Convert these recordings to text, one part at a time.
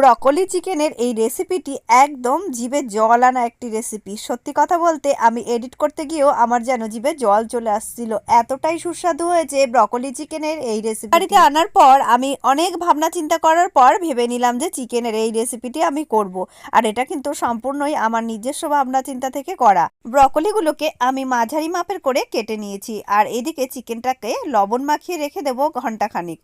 Broccoli চিকেনের এই রেসিপিটি একদম জিভে জল আনা একটি রেসিপি। সত্যি কথা বলতে, আমি এডিট করতে গিয়েও আমার যেন জিভে জল চলে আসছিল। এতটাই সুস্বাদু হয়েছে ব্রকলি চিকেনের এই রেসিপি বাড়িতে আনার পর আমি অনেক ভাবনা চিন্তা করার পর ভেবে নিলাম যে চিকেনের এই রেসিপিটি আমি করব। আর এটা কিন্তু সম্পূর্ণই আমার নিজস্ব ভাবনা চিন্তা থেকে করা। ব্রকলিগুলোকে আমি মাঝারি মাপের করে কেটে নিয়েছি আর এদিকে চিকেনটাকে লবণ মাখিয়ে রেখে দেবো ঘন্টাখানিক।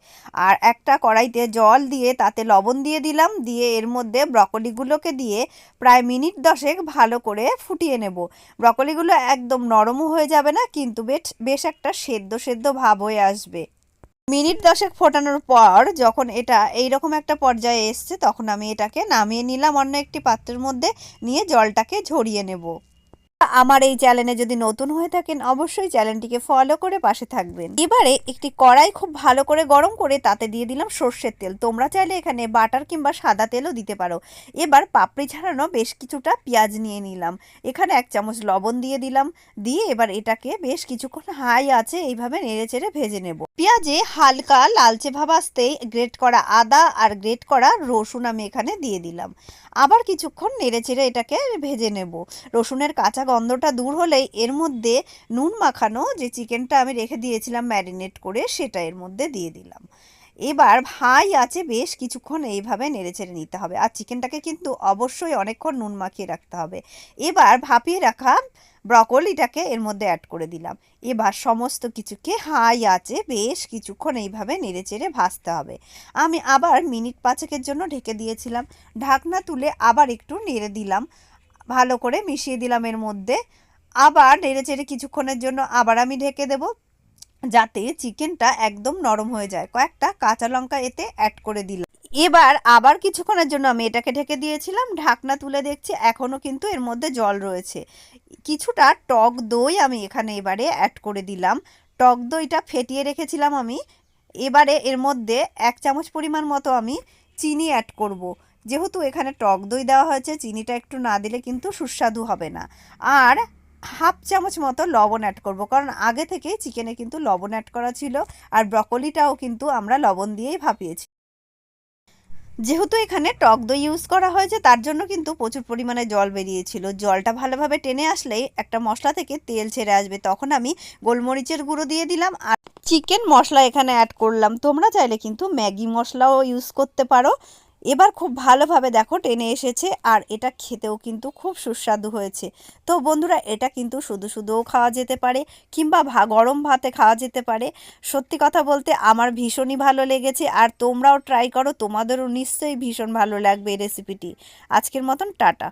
আর একটা কড়াইতে জল দিয়ে তাতে লবণ দিয়ে দিলাম। দিয়ে এর মধ্যে ব্রকলিগুলোকে দিয়ে প্রায় মিনিট দশেক ভালো করে ফুটিয়ে নেব। ব্রকলিগুলো একদম নরমও হয়ে যাবে না, কিন্তু বেশ বেশ একটা সেদ্ধ সেদ্ধ ভাব হয়ে আসবে। মিনিট দশেক ফোটানোর পর যখন এটা এই রকম একটা পর্যায়ে এসছে, তখন আমি এটাকে নামিয়ে নিলাম অন্য একটি পাত্রের মধ্যে, নিয়ে জলটাকে ঝরিয়ে নেব। আমার এই চ্যানেলে যদি নতুন হয়ে থাকেন, অবশ্যই চ্যানেলটিকে ফলো করে পাশে থাকবেন। এবারে একটি কড়াই খুব ভালো করে গরম করে তাতে দিয়ে দিলাম সর্ষের তেল। তোমরা চাইলে এখানে বাটার কিংবা সাদা তেলও দিতে পারো। এবার পাপড়ি ছাড়ানো বেশ কিছুটা পেঁয়াজ নিয়ে নিলাম। এখানে এক চামচ লবণ দিয়ে দিলাম। দিয়ে এবার এটাকে বেশ কিছুক্ষণ হাই আছে এইভাবে নেড়ে চেড়ে ভেজে নেব। পেঁয়াজে হালকা লালচে ভাব আসতেই গ্রেট করা আদা আর গ্রেট করা রসুন আমি এখানে দিয়ে দিলাম। আবার কিছুক্ষণ নেড়ে চেড়ে এটাকে ভেজে নেব। রসুনের কাঁচা গন্ধটা দূর হলেই এর মধ্যে নুন মাখানো যে চিকেনটা আমি রেখে দিয়েছিলাম ম্যারিনেট করে সেটা এর মধ্যে দিয়ে দিলাম। এবার ভাই আছে, বেশ কিছুক্ষণ এইভাবে নেড়েচেড়ে নিতে হবে। আর চিকেনটাকে কিন্তু অবশ্যই অনেকক্ষণ নুন মাখিয়ে রাখতে হবে। এবার ভাপিয়ে রাখা ব্রকলিটাকে এর মধ্যে অ্যাড করে দিলাম। এবার সমস্ত কিছুকে হাই আছে, বেশ কিছুক্ষণ এইভাবে নেড়ে চেড়ে ভাজতে হবে। আমি আবার মিনিট পাঁচেকের জন্য ঢেকে দিয়েছিলাম। ঢাকনা তুলে আবার একটু নেড়ে দিলাম। ভালো করে মিশিয়ে দিলাম এর মধ্যে। আবার নেড়ে চেড়ে কিছুক্ষণের জন্য আবার আমি ঢেকে দেব। যাতে চিকেনটা একদম নরম হয়ে যায়। কয়েকটা কাঁচা লঙ্কা এতে অ্যাড করে দিলাম। এবার আবার কিছুক্ষণের জন্য আমি এটাকে ঢেকে দিয়েছিলাম। ঢাকনা তুলে দেখছি এখনও কিন্তু এর মধ্যে জল রয়েছে। কিছুটা টক দই আমি এখানে এবারে অ্যাড করে দিলাম। টক দইটা ফেটিয়ে রেখেছিলাম আমি। এবারে এর মধ্যে এক চামচ পরিমাণ মতো আমি চিনি অ্যাড করব। যেহেতু এখানে টক দই দেওয়া হয়েছে, চিনিটা একটু না দিলে কিন্তু সুস্বাদু হবে না। আর হাফ চামচ মতো লবণ অ্যাড করব। কারণ আগে থেকেই চিকেনে কিন্তু লবণ অ্যাড করা ছিল আর ব্রকলিটাও কিন্তু আমরা লবণ দিয়েই ভাপিয়েছি। যেহেতু এখানে টক দই ইউজ করা হয়েছে, তার জন্য কিন্তু প্রচুর পরিমাণে জল বেরিয়েছিল। জলটা ভালোভাবে টেনে আসলেই একটা মশলা থেকে তেল ছেড়ে আসবে। তখন আমি গোলমরিচের গুঁড়ো দিয়ে দিলাম আর চিকেন মশলা এখানে অ্যাড করলাম। তোমরা চাইলে কিন্তু ম্যাগি মশলাও ইউজ করতে পারো। এবার খুব ভালোভাবে দেখো টেনে এসেছে আর এটা খেতেও কিন্তু খুব সুস্বাদু হয়েছে। তো বন্ধুরা, এটা কিন্তু শুধু শুধুও খাওয়া যেতে পারে কিংবা ভা, গরম ভাতে খাওয়া যেতে পারে। সত্যি কথা বলতে আমার ভীষণই ভালো লেগেছে আর তোমরাও ট্রাই করো, তোমাদেরও নিশ্চয়ই ভীষণ ভালো লাগবে এই রেসিপিটি আজকের মতন টাটা।